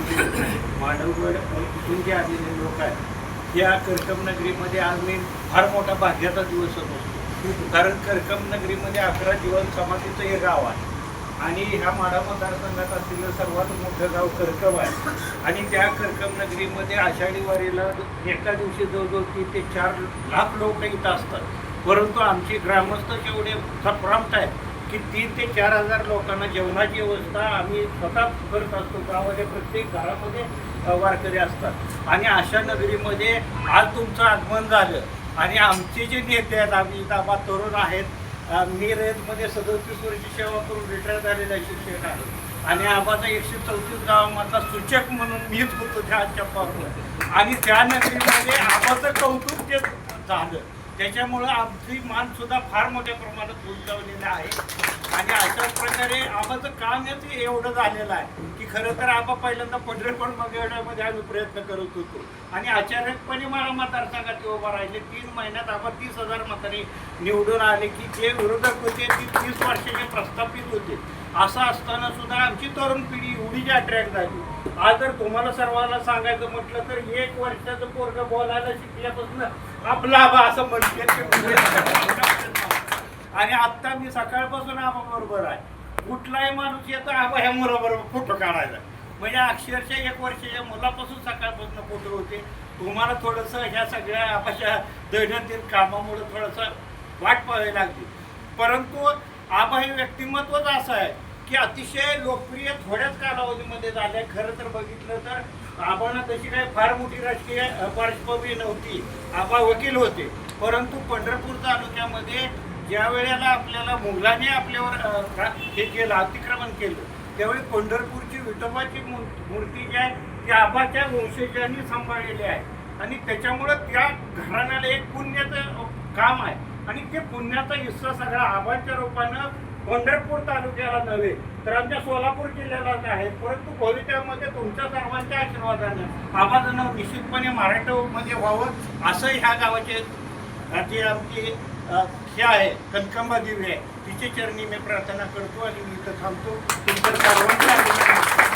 आमचे मानवगड इथून जे आलेले लोक आहेत. या कर्कमनगरीमध्ये आज मी फार मोठा भाग्याचा दिवस असतो. कारण कर्कमनगरीमध्ये अकरा जीवन समाधीचं हे गाव आहे. आणि ह्या माडा मतदारसंघात असलेलं सर्वात मोठं गाव कर्कम आहे. आणि त्या करकम नगरीमध्ये आषाढी वारीला एका दिवशी जवळजवळ तीन ते चार लाख लोक इथं असतात. परंतु आमची ग्रामस्थ जेवढे प्रांत आहेत की तीन ते चार हजार लोकांना जेवणाची व्यवस्था आम्ही स्वतः करत असतो. गावामध्ये प्रत्येक घरामध्ये वारकरी असतात. आणि अशा नगरीमध्ये आज तुमचं आगमन झालं आणि आमचे जे नेते आहेत आम्ही आम्हा तरुण आहेत मी रेतमध्ये सदोतीस वर्षी सेवा करून रिटायर झालेला शिक्षक आहे. आणि आम्हाला एकशे चौतीस गावामधला सूचक म्हणून मीच होतो त्या चप्पावर आणि त्या नगरीमध्ये आबाचं कौतुक जे झालं. त्याच्यामुळं आमची मानसुद्धा फार मोठ्या प्रमाणात उंचावलेलं आहे. आणि अशाच प्रकारे आबाचं काम याचं एवढं झालेलं आहे की खरं तर आबा पहिल्यांदा पंढरपण मंगळवाड्यामध्ये आम्ही प्रयत्न करत होतो. आणि अचानकपणे मला मतदारसंघात उभा राहिले. तीन महिन्यात आबा तीस हजार मतांनी निवडून आले की जे विरोधक होते ती तीस वर्षाचे प्रश्न असं असताना सुद्धा आमची तरुण पिढी एवढी जी अट्रॅक्ट झाली. आज जर तुम्हाला सर्वांना सांगायचं म्हटलं तर एक वर्षाचं पोरग बोलायला शिकल्यापासून आपला आबा असं म्हणते आणि आत्ता मी सकाळपासून आबा बरोबर आहे. कुठलाही माणूस येतो आबा ह्या मुलाबरोबर फोटो काढायला म्हणजे अक्षरशः एक वर्षाच्या मुलापासून सकाळपासून फोटो होते. तुम्हाला थोडंसं ह्या सगळ्या आपाच्या दैनंदिन कामामुळे थोडंसं वाट पाहावी लागते परंतु आबा हे व्यक्तिमत्वच असं आहे. की अतिशय लोकप्रिय थोड्याच कालावधीमध्ये झाल्या. खरं तर बघितलं तर आबांना तशी काही फार मोठी राजकीय पार्श्वभूमी नव्हती. आबा वकील होते. परंतु पंढरपूर तालुक्यामध्ये ज्या वेळेला आपल्याला मुघलाने आपल्यावर हे केलं अतिक्रमण केलं त्यावेळी पंढरपूरची विठोबाची मूर्ती जी आहे ती आबाच्या वंशजांनी सांभाळलेली आहे. आणि त्याच्यामुळं त्या घराण्याला एक पुण्याचं काम आहे. आणि ते पुण्याचा हिस्सा सगळा आबाच्या रूपानं पंढरपूर तालुक्याला नव्हे तर आमच्या सोलापूर जिल्ह्यालाच आहे. परंतु भविष्यामध्ये तुमच्या सर्वांच्या आशीर्वादानं आम्हाला नाव निश्चितपणे महाराष्ट्रामध्ये व्हावं असं ह्या गावाचे जी आमची हे आहे कनकंबा देवी आहे. तिचे चरणी मी प्रार्थना करतो आणि मी इथं थांबतो. तुमचं सर्वांच्या